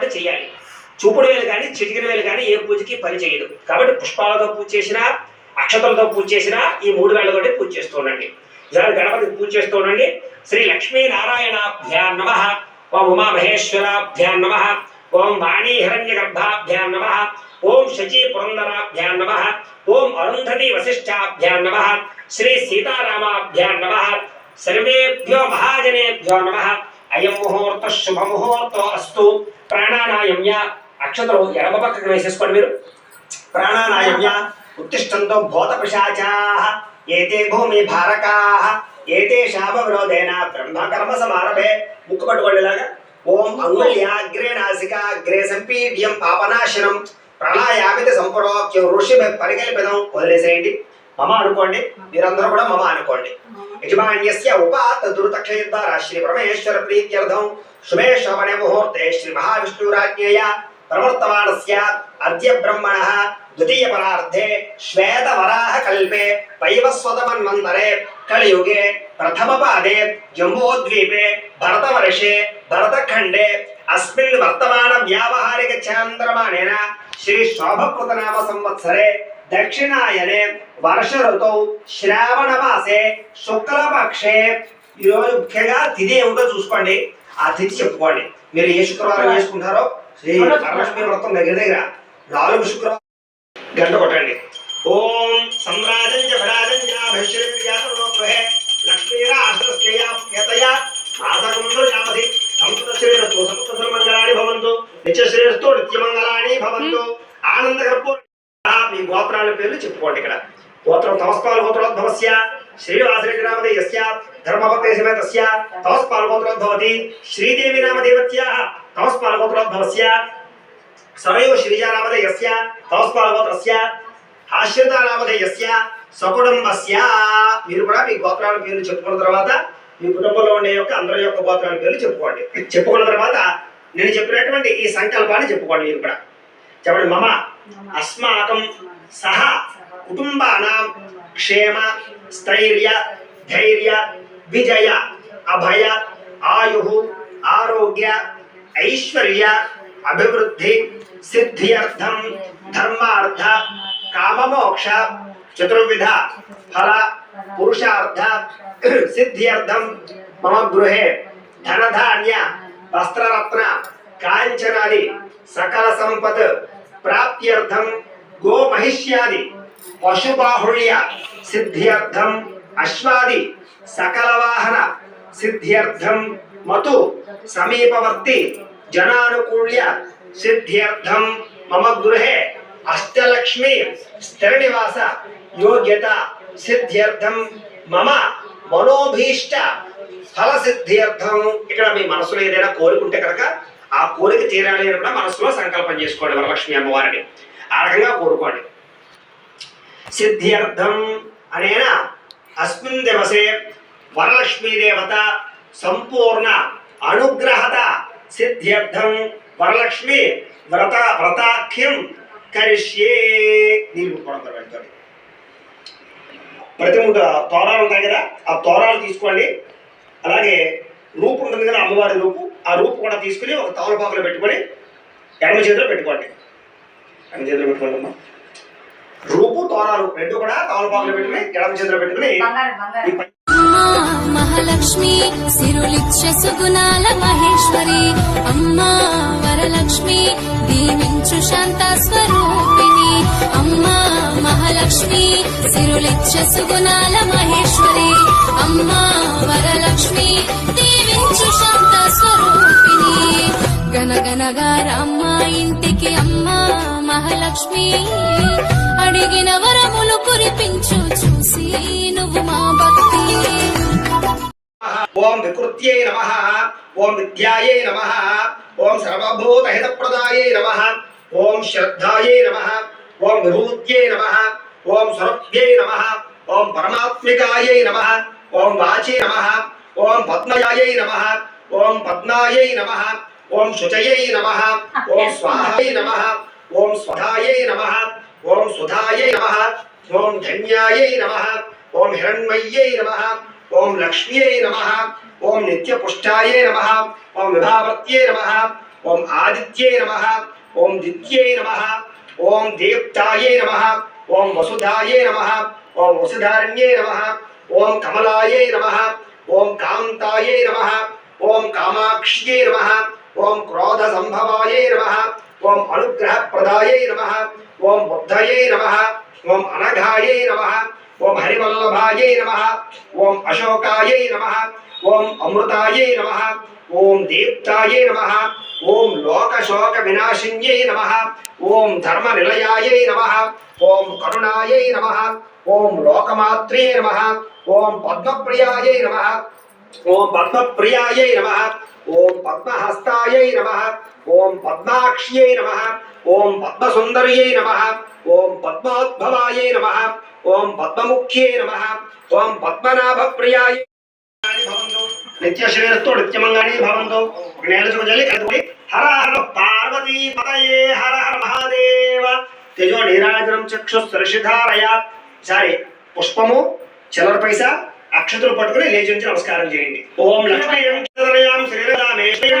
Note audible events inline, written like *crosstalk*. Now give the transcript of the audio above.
వేలుతో చేయాలి. చూపుడు వేలు కానీ చిటికిన వేలు కానీ ఏ పూజకి పని చేయదు. కాబట్టి పుష్పాలతో పూజ చేసినా అక్షతలతో పూజ చేసినా ఈ మూడు వేలతోటి పూజ చేస్తూ ఉండండి. ఈసారి గణపతికి పూజ చేస్తూ ఉండండి. శ్రీ లక్ష్మీ నారాయణాభ్యాం నమ. ఓం ఉమామహేశ్వరాభ్యాం నమ. ఓం వాణీ హిరణ్య గర్భాభ్యాం నమ. ఓం శచీ పురందరాభ్యాం నమ. ఓం అరుంధతి వశిష్ఠాభ్యాం నమ. శ్రీ సీతారామాభ్యాం నమ. సర్వేభ్యో మహాజనేభ్యో నమ. అయం ముహూర్త శుభ ముహూర్తం అస్తు ప్రాణానాయమ్య అక్షతలు ఎడమ పక్కకు వేసేసుకోండి మీరు ప్రాణానాయమ్య ఉత్తిష్టంతో భూత పిశాచాః ఏతే భూమి భారకాః ఏతే శాప విరోధేన బ్రహ్మకర్మ సమారభే ముక్కు పట్టుకోండి ఇలాగా ఓం అంగుళ్యాగ్రే నాసికాగ్రే సంపీడ్యం పాపనాశనం ప్రణాయామిత సంపరోక్యం ఋషి పరికల్పితం వదిలేసేయండి మమ అనుకోండి మీరందరూ కూడా మమ అనుకోండి. యజమాన్యస్య ఉపాత దురుతక్షయద్వారా శ్రీ పరమేశ్వర ప్రీత్యర్థం. శుభే శోభనే ముహూర్తే శ్రీ మహావిష్ణురాజ్ఞేయ. ప్రవర్తమానస్య అద్య బ్రహ్మణః. ద్వితీయ పరార్థే. శ్వేత వరాహ కల్పే. వైవస్వతమన్వంతరే కలియుగే. ప్రథమ పాదే. జంబోద్వీపే. భరతవర్షే భరతఖండే. అస్మిన్ వర్తమాన వ్యావహారిక చాంద్రమానేన శ్రీ శోభకృతనామ సంవత్సరే. దక్షిణాయనే వర్ష ఋతౌ శ్రావణ మాసే శుక్లపక్షే ఈరోజు ముఖ్యంగా తిథి ఏమిటో చూసుకోండి ఆ తిథి చెప్పుకోండి మీరు ఏ శుక్రవారం చేసుకుంటారో శ్రీ వరలక్ష్మి వ్రతం దగ్గర దగ్గర నాలుగు శుక్రవారం గంట కొట్టండి ఓం సమ్రాజం చ భరాజం చ భైశ్వర్యాసనో గృహే లక్ష్మీరాశ్రయతయ మాసకుండు మీ గోత్రాల పేర్లు చెప్పుకోండి ఇక్కడ. గోత్రం తమస్పాల గోత్రోద్భవస్య శ్రీనివాసరెడ్డి నామధేయస్య ధర్మభక్తే తస్య తమస్పాల గోత్రోద్భవతి శ్రీదేవి నామదేవత్యాः తమస్పాల గోత్రోద్భవస్య సరయో శ్రీజా నామధేయస్య సరైవ శ్రీజానామధేయస్య తమస్పాలగోత్రస్య ఆశ్రితానామధేయస్య సకుటుంబస్య. మీరు కూడా మీ గోత్రాల పేర్లు చెప్పుకున్న తర్వాత మీ కుటుంబంలో ఉండే యొక్క అందరి యొక్క గోత్రాల పేర్లు చెప్పుకోండి. చెప్పుకున్న తర్వాత నేను చెప్పినటువంటి ఈ సంకల్పాన్ని చెప్పుకోండి మీరు కూడా. చెప్పండి మమ अस्माकं सह कुटुम्बानां क्षेम, स्थैर्य, धैर्य, विजय, अभय, आयु, आरोग्य, ऐश्वर्य, अभिवृद्धि सिद्ध्यर्थम धर्मार्थ, काममोक्ष, चतुर्विध, फल, पुरुषार्थ *clears throat* सिद्ध्यर्थम मम गृह, धनधान्य, वस्त्ररत्न कांचनादि सकल संपत् ప్రాప్త్యర్థం గో మహిష్యాది పశుబాహుళ్య సిద్ధ్యర్థం అశ్వాది సకల వాహన సిద్ధ్యర్థం మతు సమీపవర్తి జనానుకూల్య సిద్ధ్యర్థం మమ గృహే అష్టలక్ష్మి స్థిరనివాస యోగ్యత సిద్ధ్యర్థం మమ మనోభీష్ట ఫల సిద్ధ్యర్థం ఇక్కడ మీ మనసులో ఏదైనా కోరుకుంటే కనుక ఆ కోరిక తీరాలి అని కూడా మనసులో సంకల్పం చేసుకోండి వరలక్ష్మి అమ్మవారిని. ఆ రకంగా కోరుకోండి. సిద్ధ్యర్థం అనేన అస్మిన్ దివసే వరలక్ష్మీ దేవత సంపూర్ణ అనుగ్రహత సిద్ధ్యర్థం వరలక్ష్మి వ్రత వ్రతాఖ్యం కరిష్యే నీళ్ళు కొడతారు వెళ్తాడు ప్రతి మూడు తోరాలు ఉంటాయి కదా ఆ తోరాలు తీసుకోండి. అలాగే రూపు ఉంటుంది కదా అమ్మవారి రూపు. ఆ రూపు కూడా తీసుకుని ఒక తవలపాకులో పెట్టుకొని ఎడమ చేతిలో పెట్టుకోండి. ఎడమ చేతిలో పెట్టుకోండి అమ్మా రూపు తోరాలు రెండు కూడా తవలపాకులో పెట్టుకుని ఎడమ చేతిలో పెట్టుకుని మహాలక్ష్మి సిరులిచ్చ సుగుణాల మహేశ్వరి. అమ్మా వరలక్ష్మి దీవించు శాంత స్వరూపిణి. అమ్మా మహాలక్ష్మి సిరులిచ్చ సుగుణాల మహేశ్వరి. అమ్మా వరలక్ష్మి దీవించు శాంత స్వరూపిణి. గనగనగా రామ్మ ఇంటికి అమ్మా మహాలక్ష్మి. అడిగిన వరములు కురిపించు చూసి నువ్వు మా భక్తి. ఓం వికృత్యై నమ ఓం విద్యాయై నమ ఓం సర్వభూతహితప్రదాయై నమ ఓం శ్రద్ధాయై నమ ఓం విభూత్యై నమ. ఓం స్వరభ్యై నమ ఓం పరమాత్మికాయై నమ ఓం వాచి నమ ఓం పద్మయాయై నమ ఓం పద్మాయై నమ ఓం శుచయై నమ ఓం స్వాహాయై నమ ఓం స్వధాయై నమ ఓం సుధాయై నమ ఓం ధన్యాయై నమ ఓం హిరణ్మయ్యై నమ ఓం లక్ష్మ్యై నమ ఓం నిత్యపుష్టాయై నమ ఓం విభావర్త్యై నమ ఓం ఆదిత్యే నమ ఓం దిత్యే నమ ఓం దీప్తాయే నమ ఓం వసుధాయే నమ ఓం వసుధారణ్యే నమ ఓం కమలాయే నమ ఓం కాంతాయే నమ ఓం కామాక్ష్యే నమ ఓం క్రోధ సంభవాయే నమ ఓం అనుగ్రహ ప్రదాయే నమ ఓం బుద్ధయే నమ ఓం అనఘాయే నమ ఓం హరివల్లభాయే నమ ఓం అశోకాయే నమ ఓం అమృతాయే నమ ఓం దీప్తాయే నమ ఓం లోకశోక వినాశిన్యై నమ ఓం ధర్మ నిలయాయై నమ ఓం కరుణాయై నమ ఓం లోకమాత్రే నమ ఓం పద్మప్రియాయై నమ ఓం పద్మప్రియాయై నమ ఓం పద్మహస్తాయై నమ ఓం పద్మాక్ష్యై నమ ఓం పద్మసుందర్యై నమ ఓం పద్మోద్భవాయై నమ ఓం పద్మముఖ్యై నమ ఓం పద్మనాభప్రియాయ నిత్యశ్రేయస్తో నిత్యమంగానే భవంతో నేల చూడాలి కలుగుడి హర హర పార్వతీ పతయే హర హర మహాదేవ తేజో నీరాజనం చక్షు సరసిధారయ సరే పుష్పము చిల్లర పైసా అక్షతులు పట్టుకుని లేచి ఉంచి నమస్కారం చేయండి. ఓం లక్ష్మీ శ్రీరామేశ్వరి